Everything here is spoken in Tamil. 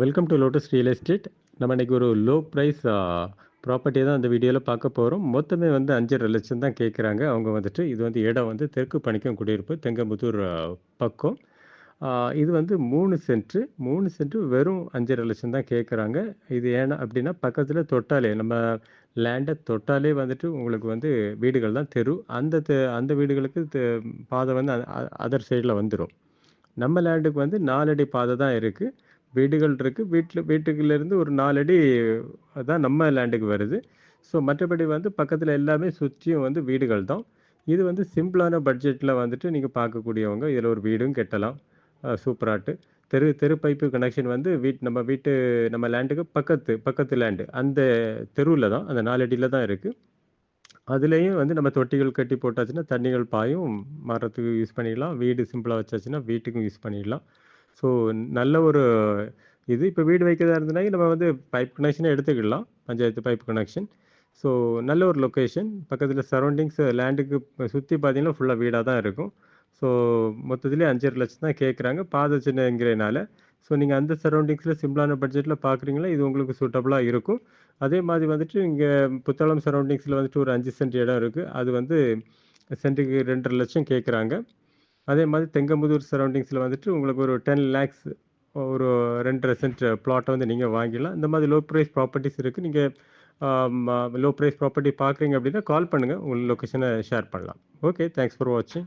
Welcome to Lotus real estate. நம்ம இன்னைக்கு ஒரு லோ ப்ரைஸ் ப்ராப்பர்ட்டியை தான் அந்த வீடியோவில் பார்க்க போகிறோம் மொத்தமே வந்து 5,50,000 தான் கேட்குறாங்க. அவங்க வந்துட்டு இது வந்து இடம் வந்து தெற்கு பணிக்கம் குடியிருப்பு, தெங்கம்புத்தூர் பக்கம். இது வந்து மூணு சென்ட்டு. மூணு சென்ட்டு வெறும் 5,50,000 தான் கேட்குறாங்க. இது ஏன்னா அப்படின்னா பக்கத்தில் தொட்டாலே நம்ம லேண்டை தொட்டாலே வந்துட்டு உங்களுக்கு வந்து வீடுகள் தான் தெரு. அந்த அந்த வீடுகளுக்கு தெ பாதை வந்து அதர் சைடில் வந்துடும் நம்ம லேண்டுக்கு வந்து நாலடி பாதை தான் இருக்குது வீடுகள் இருக்குது வீட்டில் வீட்டுக்குள்ளேருந்து ஒரு 4 அடி தான் நம்ம லேண்டுக்கு வருது. ஸோ மற்றபடி வந்து பக்கத்தில் எல்லாமே சுற்றியும் வந்து வீடுகள் தான். இது வந்து சிம்பிளான பட்ஜெட்டில் வந்துட்டு நீங்கள் பார்க்கக்கூடியவங்க. இதில் ஒரு வீடும் கட்டலாம். சூப்பராட்டு. தெரு தெரு பைப்பு கனெக்ஷன் வந்து வீட் நம்ம வீட்டு நம்ம லேண்டுக்கு பக்கத்து பக்கத்து லேண்டு. அந்த தெருவில் தான். அந்த நாலடியில் தான் இருக்குது அதுலேயும் வந்து நம்ம தொட்டிகள் கட்டி போட்டாச்சுன்னா, தண்ணிகள் பாயும். மரத்துக்கு யூஸ் பண்ணிடலாம் வீடு சிம்பிளாக வச்சாச்சுன்னா, வீட்டுக்கும் யூஸ் பண்ணிடலாம். ஸோ நல்ல ஒரு இது. இப்போ வீடு வைக்கிறதா இருந்தனா நம்ம வந்து பைப் கனெக்ஷனே எடுத்துக்கிடலாம். Panchayat pipe connection. ஸோ நல்ல ஒரு லொக்கேஷன் பக்கத்தில் சரௌண்டிங்ஸ் லேண்டுக்கு சுற்றி பார்த்தீங்கன்னா, ஃபுல்லாக வீடாக தான் இருக்கும். ஸோ மொத்தத்திலே 5,50,000 தான் கேட்குறாங்க. பாதை சின்னங்கிறனால. ஸோ நீங்கள் அந்த சரௌண்டிங்ஸில் சிம்பிளான பட்ஜெட்டில் பார்க்குறீங்களா, இது உங்களுக்கு சூட்டபுளாக இருக்கும். அதே மாதிரி வந்துட்டு இங்கே புத்தளம் சரௌண்டிங்ஸில் வந்துட்டு ஒரு அஞ்சு சென்ட் இடம் இருக்குது அது வந்து சென்ட்டுக்கு 2,50,000 கேட்குறாங்க. அதே மாதிரி தெங்கமுதூர் சரௌண்டிங்ஸில் வந்துட்டு உங்களுக்கு ஒரு 10 லேக்ஸ் ஒரு 2 1/2 சென்ட் பிளாட்டை வந்து நீங்கள் வாங்கிடலாம். இந்த மாதிரி லோ ப்ரைஸ் ப்ராப்பர்ட்டிஸ் இருக்குது நீங்கள் லோ ப்ரைஸ் ப்ராப்பர்ட்டி பார்க்குறீங்க அப்படின்னா கால் பண்ணுங்கள் உங்கள் லொக்கேஷனை ஷேர் பண்ணலாம். ஓகே. தேங்க்ஸ் ஃபார் வாட்சிங்.